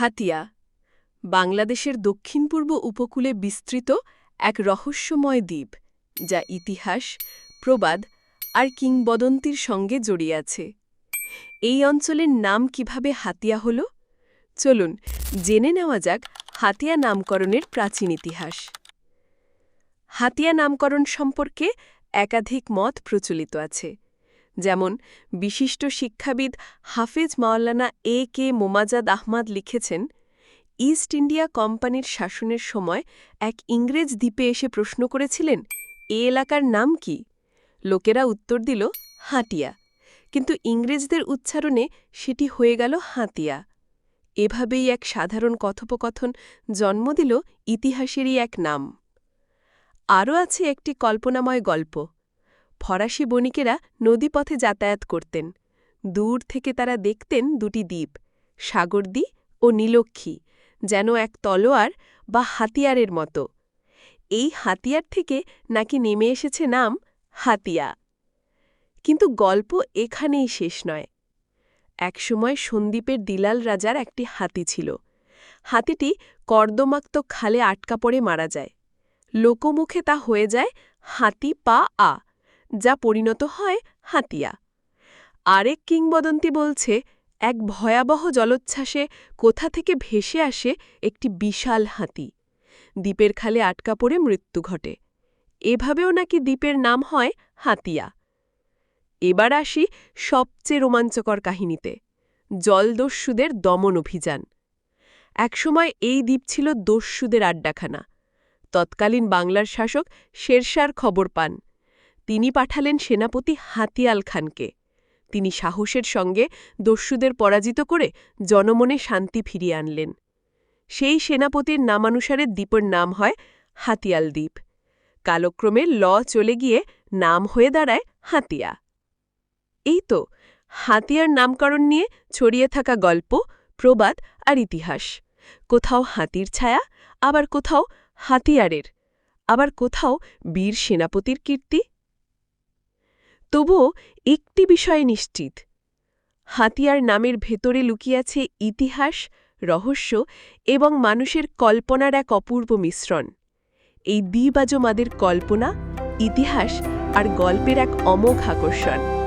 হাতিয়া, বাংলাদেশের দক্ষিণ পূর্ব উপকূলে বিস্তৃত এক রহস্যময় দ্বীপ, যা ইতিহাস, প্রবাদ আর কিংবদন্তির সঙ্গে জড়িয়ে আছে। এই অঞ্চলের নাম কীভাবে হাতিয়া হল? চলুন জেনে নেওয়া যাক হাতিয়া নামকরণের প্রাচীন ইতিহাস। হাতিয়া নামকরণ সম্পর্কে একাধিক মত প্রচলিত আছে। যেমন বিশিষ্ট শিক্ষাবিদ হাফেজ মাওলানা এ কে মোমাজাদ আহমাদ লিখেছেন, ইস্ট ইন্ডিয়া কোম্পানির শাসনের সময় এক ইংরেজ দ্বীপে এসে প্রশ্ন করেছিলেন, এ এলাকার নাম কি? লোকেরা উত্তর দিল হাটিয়া কিন্তু ইংরেজদের উচ্চারণে সেটি হয়ে গেল হাতিয়া। এভাবেই এক সাধারণ কথোপকথন জন্ম দিল ইতিহাসেরই এক নাম। আরও আছে একটি কল্পনাময় গল্প। ফরাসি বণিকেরা নদীপথে যাতায়াত করতেন। দূর থেকে তারা দেখতেন দুটি দ্বীপ সাগরদ্বী ও নীলক্ষী, যেন এক তলোয়ার বা হাতিয়ারের মতো। এই হাতিয়ার থেকে নাকি নেমে এসেছে নাম হাতিয়া। কিন্তু গল্প এখানেই শেষ নয়। একসময় সন্দীপের দিলাল রাজার একটি হাতি ছিল। হাতিটি কর্দমাক্ত খালে আটকা পড়ে মারা যায়। লোকমুখে তা হয়ে যায় হাতি পা আ। যা পরিণত হয় হাতিয়া। আরেক কিংবদন্তি বলছে, এক ভয়াবহ জলোচ্ছ্বাসে কোথা থেকে ভেসে আসে একটি বিশাল হাতি। দ্বীপের খালে আটকা পড়ে মৃত্যু ঘটে। এভাবেও নাকি দ্বীপের নাম হয় হাতিয়া। এবার আসি সবচেয়ে রোমাঞ্চকর কাহিনীতে, জলদস্যুদের দমন অভিযান। একসময় এই দ্বীপ ছিল দস্যুদের আড্ডাখানা। তৎকালীন বাংলার শাসক শেরশার খবর পান। তিনি পাঠালেন সেনাপতি হাতিয়াল খানকে। তিনি সাহসের সঙ্গে দস্যুদের পরাজিত করে জনমনে শান্তি ফিরিয়ে আনলেন। সেই সেনাপতির নামানুসারে দ্বীপের নাম হয় হাতিয়াল দ্বীপ। কালক্রমে ল চলে গিয়ে নাম হয়ে দাঁড়ায় হাতিয়া। এই তো, হাতিয়ার নামকরণ নিয়ে ছড়িয়ে থাকা গল্প, প্রবাদ আর ইতিহাস। কোথাও হাতির ছায়া, আবার কোথাও হাতিয়ারের। আবার কোথাও বীর সেনাপতির কীর্তি। তবুও একটি বিষয়ে নিশ্চিত। হাতিয়ার নামের ভেতরে লুকিয়াছে ইতিহাস, রহস্য এবং মানুষের কল্পনার এক অপূর্ব মিশ্রণ। এই দ্বিবাজমাদের কল্পনা, ইতিহাস আর গল্পের এক অমোঘ আকর্ষণ।